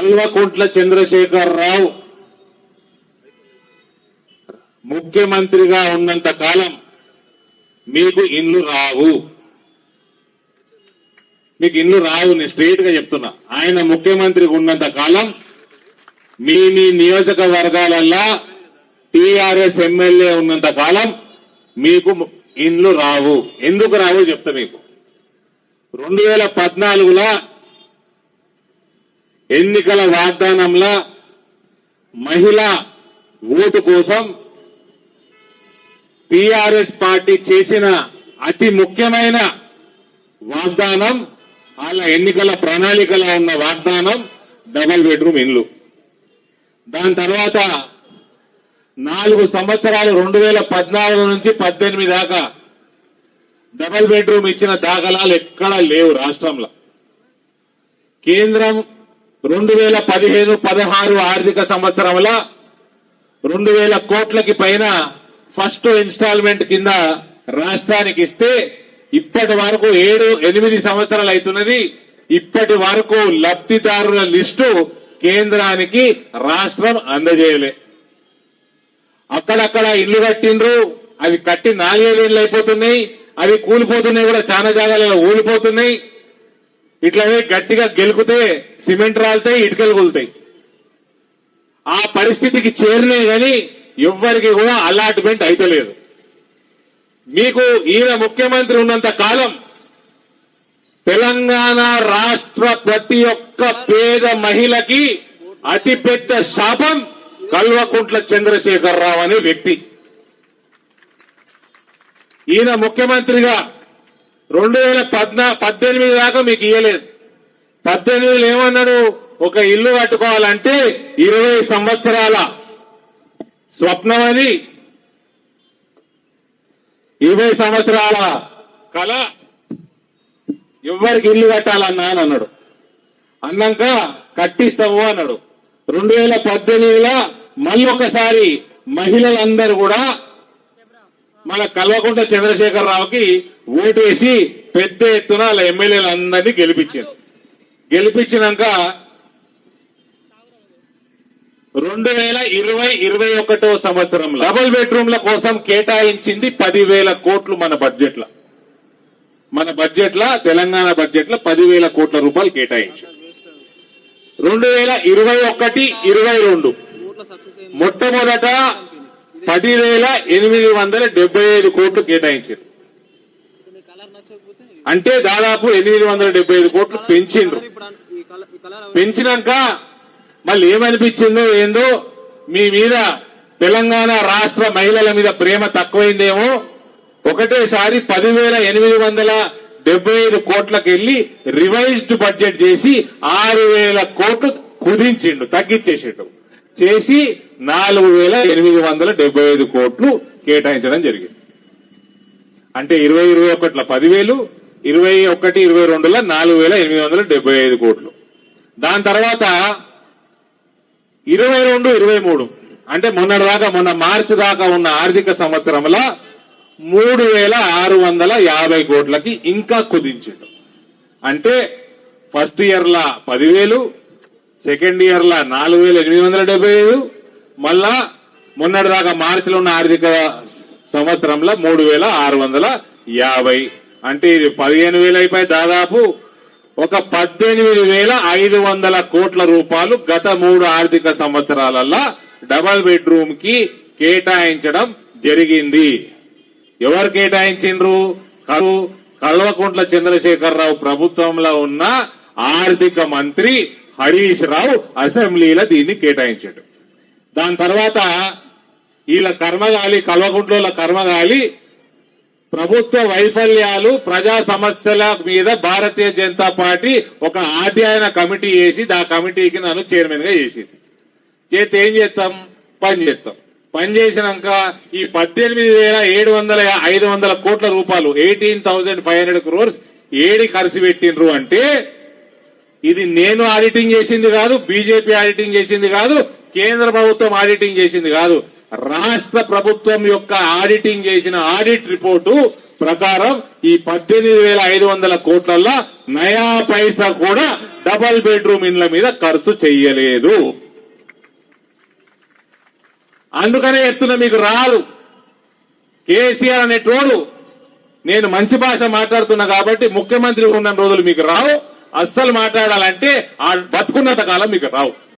కల్వకుంట్ల చంద్రశేఖర్ రావు ముఖ్యమంత్రిగా ఉన్నంత కాలం మీకు ఇల్లు రావు. మీకు ఇల్లు రావు నేను స్ట్రేట్గా చెప్తున్నా. ఆయన ముఖ్యమంత్రిగా ఉన్నంత కాలం మీ మీ నియోజకవర్గాలల్లా టీఆర్ఎస్ ఎమ్మెల్యే ఉన్నంత కాలం మీకు ఇండ్లు రావు. ఎందుకు రావు చెప్తా మీకు? రెండు వేల పద్నాలుగులో ఎన్నికల వాగ్దానంలో మహిళ ఓటు కోసం టిఆర్ఎస్ పార్టీ చేసిన అతి ముఖ్యమైన వాగ్దానం వాళ్ళ ఎన్నికల ప్రణాళికలో ఉన్న వాగ్దానం డబల్ బెడ్రూమ్ ఇల్లు. దాని తర్వాత నాలుగు సంవత్సరాలు రెండు వేల పద్నాలుగు నుంచి పద్దెనిమిది దాకా డబల్ బెడ్రూమ్ ఇచ్చిన దాఖలాలు ఎక్కడా లేవు రాష్ట్రంలో. కేంద్రం రెండు వేల పదిహేను పదహారు ఆర్థిక సంవత్సరంలో రెండు వేల కోట్లకి పైన ఫస్ట్ ఇన్స్టాల్మెంట్ కింద రాష్ట్రానికి ఇస్తే ఇప్పటి వరకు ఏడు ఎనిమిది సంవత్సరాలు అవుతున్నది. ఇప్పటి వరకు లబ్ధిదారుల లిస్టు కేంద్రానికి రాష్ట్రం అందజేయలే. అక్కడక్కడ ఇల్లు కట్టిండ్రు అవి కట్టి నాలుగేళ్ళు అయిపోతున్నాయి అవి కూలిపోతున్నాయి కూడా చాలా జాగాలలో ఊలిపోతున్నాయి. ఇట్లనే గట్టిగా గెలుకుతే సిమెంట్ రాలుతాయి ఇటుకలు కూలుతాయి ఆ పరిస్థితికి చేరినే గాని ఎవ్వరికి కూడా అలాట్మెంట్ అయితలేదు. మీకు ఈయన ముఖ్యమంత్రి ఉన్నంత కాలం తెలంగాణ రాష్ట్ర ప్రతి ఒక్క పేద మహిళకి అతిపెద్ద శాపం కల్వకుంట్ల చంద్రశేఖరరావు అనే వ్యక్తి. ఈయన ముఖ్యమంత్రిగా రెండు వేల పద్నా పద్దెనిమిది దాకా మీకు ఇయ్యలేదు. పద్దెనిమిదిలో ఏమన్నాడు? ఒక ఇల్లు కట్టుకోవాలంటే ఇరవై సంవత్సరాల స్వప్నం అది. ఇరవై సంవత్సరాల కళ. ఎవరికి ఇల్లు కట్టాలన్నా అని అన్నాడు. అన్నాక కట్టిస్తాము అన్నాడు. రెండు వేల పద్దెనిమిదిలో మళ్ళీ ఒకసారి మహిళలందరూ కూడా మన కల్వకుంట చంద్రశేఖరరావుకి ఓటేసి పెద్ద ఎత్తున వాళ్ళ ఎమ్మెల్యేలందరినీ గెలిపించారు. గెలిపించినాక రెండు వేల ఇరవై ఇరవై ఒకటో సంవత్సరంలో డబుల్ బెడ్రూమ్ల కోసం కేటాయించింది పదివేల కోట్లు మన బడ్జెట్ మన బడ్జెట్ తెలంగాణ బడ్జెట్లో పదివేల కోట్ల రూపాయలు కేటాయించారు. రెండు వేల ఇరవై ఒకటి ఇరవై రెండు మొట్టమొదట పదివేల ఎనిమిది వందల డెబ్బై ఐదు కోట్లు కేటాయించారు. అంటే దాదాపు ఎనిమిది వందల డెబ్బై ఐదు కోట్లు పెంచిండ్రు. పెంచినాక మళ్ళీ ఏమనిపించిందో ఏందో మీ మీద తెలంగాణ రాష్ట్ర మహిళల మీద ప్రేమ తక్కువైందేమో ఒకటేసారి పదివేల ఎనిమిది వందల డెబ్బై ఐదు కోట్లకు వెళ్ళి రివైజ్డ్ బడ్జెట్ చేసి ఆరు వేల కోట్లు కుదించిండు తగ్గించేసిండు. చేసి నాలుగు వేల ఎనిమిది వందల డెబ్బై ఐదు కోట్లు కేటాయించడం జరిగింది. అంటే ఇరవై ఇరవై ఒకటిలో పదివేలు ఇరవై ఒకటి ఇరవై రెండులో నాలుగు వేల ఎనిమిది వందల డెబ్బై ఐదు కోట్లు. దాని తర్వాత ఇరవై రెండు ఇరవై మూడు. అంటే మొన్నటి దాకా మొన్న మార్చి దాకా ఉన్న ఆర్థిక సంవత్సరంలో మూడు వేల ఆరు వందల యాభై కోట్లకి ఇంకా కుదించిండు. అంటే ఫస్ట్ ఇయర్ల పదివేలు సెకండ్ ఇయర్ల నాలుగు వేల ఎనిమిది వందల డెబ్బై ఐదు మళ్ళా మొన్నటి దాకా మార్చిలో ఉన్న ఆర్థిక సంవత్సరంలో మూడు వేల ఆరు వందల యాభై అంటే ఇది పదిహేను వేలు అయిపోయి దాదాపు ఒక పద్దెనిమిది వేల ఐదు వందల కోట్ల రూపాయలు గత మూడు ఆర్థిక సంవత్సరాలలో డబల్ బెడ్రూమ్కి కేటాయించడం జరిగింది. ఎవరు కేటాయించిండ్రు? కల్వకుంట్ల చంద్రశేఖరరావు ప్రభుత్వంలో ఉన్న ఆర్థిక మంత్రి హరీష్ రావు అసెంబ్లీలో దీన్ని కేటాయించాడు. దాని తర్వాత వీళ్ళ కర్మగాలి కల్వకుంట్ల కర్మగాలి ప్రభుత్వ వైఫల్యాలు ప్రజా సమస్యల మీద భారతీయ జనతా పార్టీ ఒక అధ్యయన కమిటీ వేసి ఆ కమిటీకి నన్ను చైర్మన్గా చేసింది చేస్తే ఏం చేస్తాం? పని చేస్తాం. పని చేసినాక ఈ పద్దెనిమిది వేల ఏడు వందల ఐదు వందల కోట్ల రూపాయలు eighteen thousand five hundred crores AD ఖర్చు పెట్టిండ్రు అంటే ఇది నేను ఆడిటింగ్ చేసింది కాదు బీజేపీ ఆడిటింగ్ చేసింది కాదు కేంద్ర ప్రభుత్వం ఆడిటింగ్ చేసింది కాదు. రాష్ట్ర ప్రభుత్వం యొక్క ఆడిటింగ్ చేసిన ఆడిట్ రిపోర్టు ప్రకారం ఈ పద్దెనిమిది వేల ఐదు వందల కోట్లలో నయా పైసా కూడా డబల్ బెడ్రూమ్ ఇండ్ల మీద ఖర్చు చెయ్యలేదు. అందుకనే ఎత్తున మీకు రాదు. కేసీఆర్ అనేటోడు నేను మంచి భాష మాట్లాడుతున్నా కాబట్టి ముఖ్యమంత్రి ఉన్న రోజులు మీకు రావు. అస్సలు మాట్లాడాలంటే ఆ బతుకున్నంత కాలం మీకు రావు.